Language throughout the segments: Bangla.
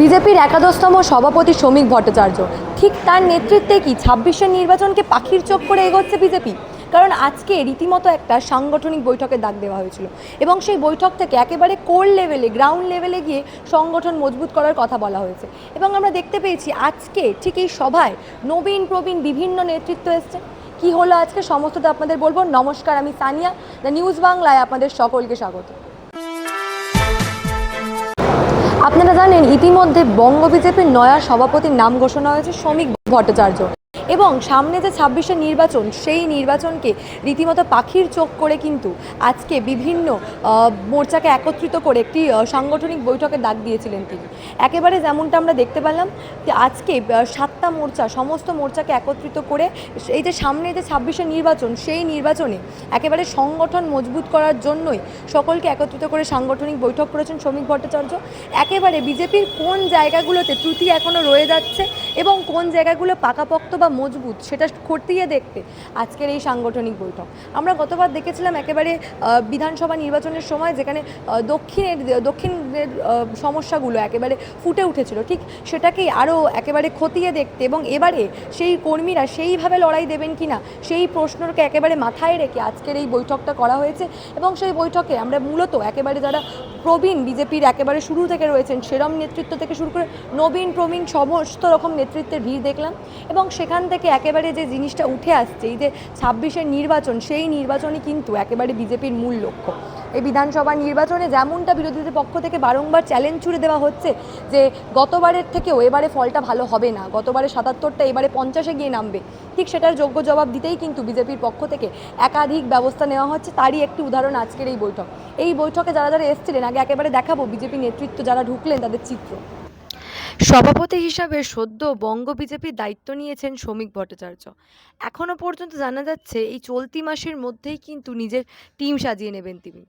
বিজেপির একাদশতম সভাপতি শ্রমিক ভট্টাচার্য। ঠিক তার নেতৃত্বে কি ছাব্বিশের নির্বাচনকে পাখির চোখ করে এগোচ্ছে বিজেপি? কারণ আজকে রীতিমতো একটা সাংগঠনিক বৈঠকের ডাক দেওয়া হয়েছিল এবং সেই বৈঠক থেকে একেবারে কোর লেভেলে, গ্রাউন্ড লেভেলে গিয়ে সংগঠন মজবুত করার কথা বলা হয়েছে। এবং আমরা দেখতে পেয়েছি আজকে ঠিক এই সভায় নবীন, প্রবীণ বিভিন্ন নেতৃত্ব এসছে। কি হলো আজকে সমস্তটা আপনাদের বলব। নমস্কার, আমি সানিয়া, দ্য নিউজ বাংলায় আপনাদের সকলকে স্বাগত। আপনারা জানেন ইতিমধ্যে বঙ্গ বিজেপির নয়া সভাপতির নাম ঘোষণা হয়েছে শ্রমিক ভট্টাচার্য। এবং সামনে যে ছাব্বিশে নির্বাচন, সেই নির্বাচনকে রীতিমতো পাখির চোখ করে কিন্তু আজকে বিভিন্ন মোর্চাকে একত্রিত করে একটি সাংগঠনিক বৈঠকে ডাক দিয়েছিলেন তিনি। একেবারে যেমনটা আমরা দেখতে পেলাম যে আজকে সাতটা মোর্চা, সমস্ত মোর্চাকে একত্রিত করে এই যে সামনে যে ছাব্বিশে নির্বাচন, সেই নির্বাচনে একেবারে সংগঠন মজবুত করার জন্যই সকলকে একত্রিত করে সাংগঠনিক বৈঠক করেছেন শ্রমিক ভট্টাচার্য। একেবারে বিজেপির কোন জায়গাগুলোতে ত্রুটি এখনও রয়ে যাচ্ছে এবং কোন জায়গাগুলো পাকাপোক্ত বা মজবুত, সেটা খতিয়ে দেখতে আজকের এই সাংগঠনিক বৈঠক। আমরা গতবার দেখেছিলাম একেবারে বিধানসভা নির্বাচনের সময় যেখানে দক্ষিণের দক্ষিণের আহ, সমস্যাগুলো একেবারে ফুটে উঠেছিল। ঠিক সেটাকেই আরও একেবারে খতিয়ে দেখতে এবং এবারে সেই কর্মীরা সেইভাবে লড়াই দেবেন কিনা সেই প্রশ্নকে একেবারে মাথায় রেখে আজকের এই বৈঠকটা করা হয়েছে এবং সেই বৈঠকে আমরা মূলত একেবারে যারা প্রবীণ বিজেপির একেবারে শুরু থেকে রয়েছেন সেরম নেতৃত্ব থেকে শুরু করে নবীন প্রবীণ সমস্ত রকম নেতৃত্বের ভিড় দেখলাম এবং সেখান থেকে একেবারে যে জিনিসটা উঠে আসছে এই যে ছাব্বিশের নির্বাচন সেই নির্বাচনই কিন্তু একেবারে বিজেপির মূল লক্ষ্য। এই বিধানসভা নির্বাচনে যেমনটা বিরোধীদের পক্ষ থেকে বারংবার চ্যালেঞ্জ ছুড়ে দেওয়া হচ্ছে যে গতবারের থেকেও এবারে ফলটা ভালো হবে না গতবারে সাতাত্তরটা এবারে পঞ্চাশে গিয়ে নামবে, ঠিক সেটার যোগ্য জবাব দিতেই কিন্তু বিজেপির পক্ষ থেকে একাধিক ব্যবস্থা নেওয়া হচ্ছে, তারই একটি উদাহরণ আজকের এই বৈঠক। এই বৈঠকে যারা যারা এসেছিলেন, আগে একেবারে দেখাবো বিজেপি নেতৃত্ব যারা ঢুকলেন তাদের চিত্র। সভাপতি হিসাবে সদ্য বঙ্গ বিজেপির দায়িত্ব নিয়েছেন শ্রমিক ভট্টাচার্য। এখনও পর্যন্ত জানা যাচ্ছে, এই চলতি মাসের মধ্যেই কিন্তু নিজের টিম সাজিয়ে নেবেন তিনি।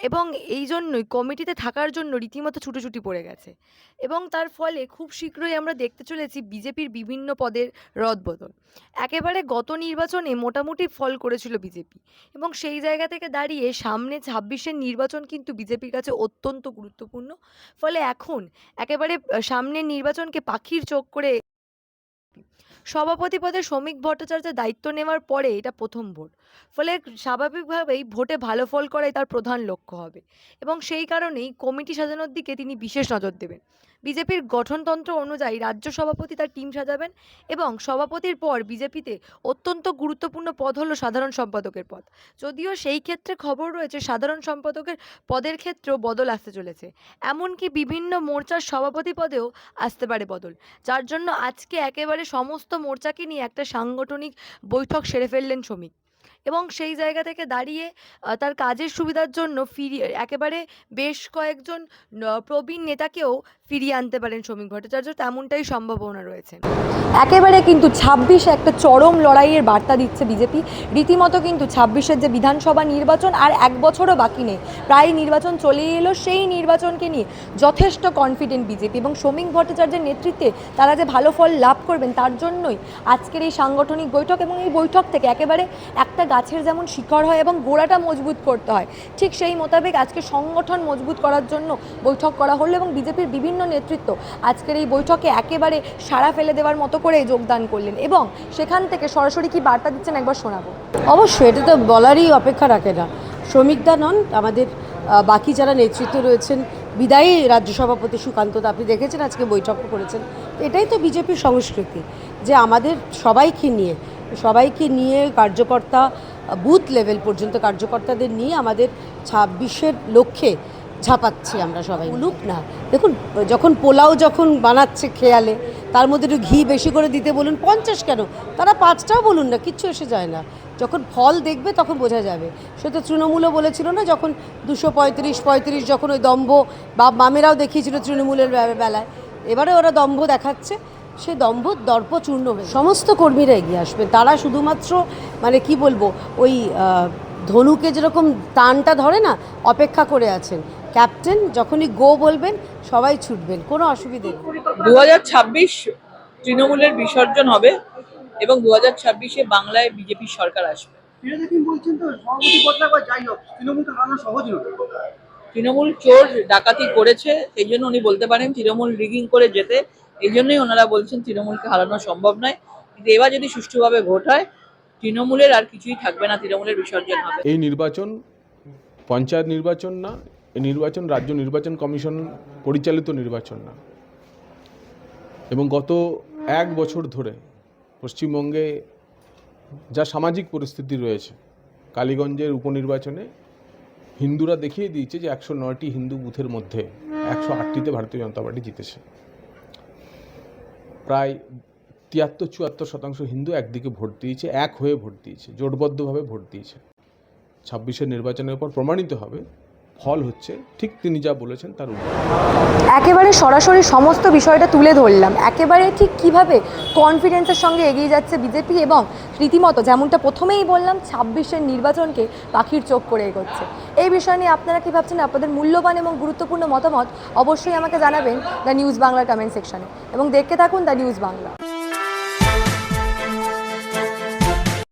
এবং এই জন্যই কমিটিতে থাকার জন্য রীতিমতো ছুটোছুটি পড়ে গেছে। এবং তার ফলে খুব শীঘ্রই আমরা দেখতে চলেছি বিজেপির বিভিন্ন পদের রদবদল। একেবারে গত নির্বাচনে মোটামুটি ফল করেছিল বিজেপি। এবং সেই জায়গা থেকে দাঁড়িয়ে সামনে ছাব্বিশের নির্বাচন কিন্তু বিজেপির কাছে অত্যন্ত গুরুত্বপূর্ণ। ফলে এখন একেবারে সামনের নির্বাচনকে পাখির চোখ করে সভাপতি পদে শ্রমিক ভট্টাচার্যের দায়িত্ব নেওয়ার পরে এটা প্রথম ভোট। ফলে স্বাভাবিকভাবেই ভোটে ভালো ফল করাই তার প্রধান লক্ষ্য হবে। এবং সেই কারণেই কমিটি সাজানোর দিকে তিনি বিশেষ নজর দেবেন। বিজেপির গঠনতন্ত্র অনুযায়ী রাজ্য সভাপতি তার টিম সাজাবেন এবং সভাপতির পর বিজেপিতে অত্যন্ত গুরুত্বপূর্ণ পদ হলো সাধারণ সম্পাদকের পদ। যদিও সেই ক্ষেত্রে খবর রয়েছে সাধারণ সম্পাদকের পদের ক্ষেত্রেও বদল আসতে চলেছে। এমনকি বিভিন্ন মোর্চার সভাপতি পদেও আসতে পারে বদল। যার জন্য আজকে একেবারে সমস্ত মোর্চাকে নিয়ে একটা সাংগঠনিক বৈঠক সেরে ফেললেন শ্রমিক। এবং সেই জায়গা থেকে দাঁড়িয়ে তার কাজের সুবিধার জন্য ফিরিয়ে, একেবারে বেশ কয়েকজন প্রবীণ নেতাকেও ফিরিয়ে আনতে পারেন শ্রমিক ভট্টাচার্য। তেমনটাই সম্ভাবনা রয়েছে। একেবারে কিন্তু ছাব্বিশে একটা চরম লড়াইয়ের বার্তা দিচ্ছে বিজেপি। রীতিমতো কিন্তু ছাব্বিশের যে বিধানসভা নির্বাচন আর এক বছরও বাকি নেই। প্রায় নির্বাচন চলে এলো, সেই নির্বাচনকে নিয়ে যথেষ্ট কনফিডেন্ট বিজেপি এবং শ্রমিক ভট্টাচার্যের নেতৃত্বে তারা যে ভালো ফল লাভ করবেন তার জন্যই আজকের এই সাংগঠনিক বৈঠক এবং এই বৈঠক থেকে একেবারে একটা গাছের যেমন শিকড় হয় এবং গোড়াটা মজবুত করতে হয়, ঠিক সেই মোতাবেক আজকে সংগঠন মজবুত করার জন্য বৈঠক করা হলো এবং বিজেপির বিভিন্ন নেতৃত্ব আজকের এই বৈঠকে একেবারে সাড়া ফেলে দেওয়ার মতো করে যোগদান করলেন এবং সেখান থেকে সরাসরি কি বার্তা দিচ্ছেন একবার শোনাবো। অবশ্যই, এটা তো বলারই অপেক্ষা রাখে না। শ্রমিকদা নন, আমাদের বাকি যারা নেতৃত্ব রয়েছেন, বিদায়ী রাজ্য সভাপতি সুকান্ত আপনি দেখেছেন আজকে বৈঠক করেছেন। এটাই তো বিজেপির সংস্কৃতি, যে আমাদের সবাইকে নিয়ে সবাইকে নিয়ে কার্যকর্তা বুথ লেভেল পর্যন্ত কার্যকর্তাদের নিয়ে আমাদের ছাব্বিশের লক্ষ্যে ঝাঁপাচ্ছি আমরা সবাই। উলুক না। দেখুন, যখন পোলাও যখন বানাচ্ছে খেয়ালে, তার মধ্যে একটু ঘি বেশি করে দিতে বলুন, পঞ্চাশ কেন? তারা পাঁচটাও বলুন না, কিচ্ছু এসে যায় না। যখন ফল দেখবে তখন বোঝা যাবে। সে তো তৃণমূলও বলেছিল না, যখন দুশো পঁয়ত্রিশ পঁয়ত্রিশ যখন ওই দম্ভ বা মামেরাও দেখিয়েছিল তৃণমূলের বেলায়। এবারে ওরা দম্ভ দেখাচ্ছে। সে দম্ভ দর্প চূর্ণ হয়ে সমস্ত কর্মীরা এগিয়ে আসবে। তারা শুধুমাত্র মানে কি বলব ওই আহ, ধনুকে যেরকম টানটা ধরে না অপেক্ষা করে আছেন। ক্যাপ্টেন যখনই গো বলবেন সবাই ছুটবেন। কোনো অসুবিধে নেই। দু তৃণমূলের বিসর্জন হবে এবং দু হাজার ছাব্বিশে বাংলায় বিজেপি সরকার আসবে। তৃণমূল চোর ডাকাতি করেছে সেই জন্য উনি বলতে পারেন তৃণমূল রিগিং করে যেতে এই জন্যই ওনারা বলছেন তৃণমূলকে হারানো সম্ভব নয়। কিন্তু এবার যদি সুষ্ঠুভাবে ভোট হয়, তৃণমূলের আর কিছুই থাকবে না, তৃণমূলের বিসর্জন হবে। এই নির্বাচন পঞ্চায়েত নির্বাচন না, এই নির্বাচন রাজ্য নির্বাচন কমিশন পরিচালিত নির্বাচন না। এবং গত এক বছর ধরে পশ্চিমবঙ্গে যা সামাজিক পরিস্থিতি রয়েছে, কালীগঞ্জের উপনির্বাচনে হিন্দুরা দেখিয়ে দিয়েছে যে একশো নয়টি হিন্দু বুথের মধ্যে একশো আটটিতে ভারতীয় জনতা পার্টি জিতেছে। প্রায় তিয়াত্তর চুয়াত্তর শতাংশ হিন্দু একদিকে ভোট দিয়েছে, এক হয়ে ভোট দিয়েছে, জোটবদ্ধভাবে ভোট দিয়েছে। ছাব্বিশের নির্বাচনের উপর প্রমাণিত হবে ফল হচ্ছে, ঠিক তিনি যা বলেছেন তার উল্টো। একেবারে সরাসরি সমস্ত বিষয়টা তুলে ধরলাম। একেবারে ঠিক কীভাবে কনফিডেন্সের সঙ্গে এগিয়ে যাচ্ছে বিজেপি এবং রীতিমতো যেমনটা প্রথমেই বললাম, ছাব্বিশের নির্বাচনকে পাখির চোখ করে এগোচ্ছে। এই বিষয় নিয়ে আপনারা কী ভাবছেন? আপনাদের মূল্যবান এবং গুরুত্বপূর্ণ মতামত অবশ্যই আমাকে জানাবেন দ্য নিউজ বাংলার কমেন্ট সেকশনে এবং দেখতে থাকুন দ্য নিউজ বাংলা।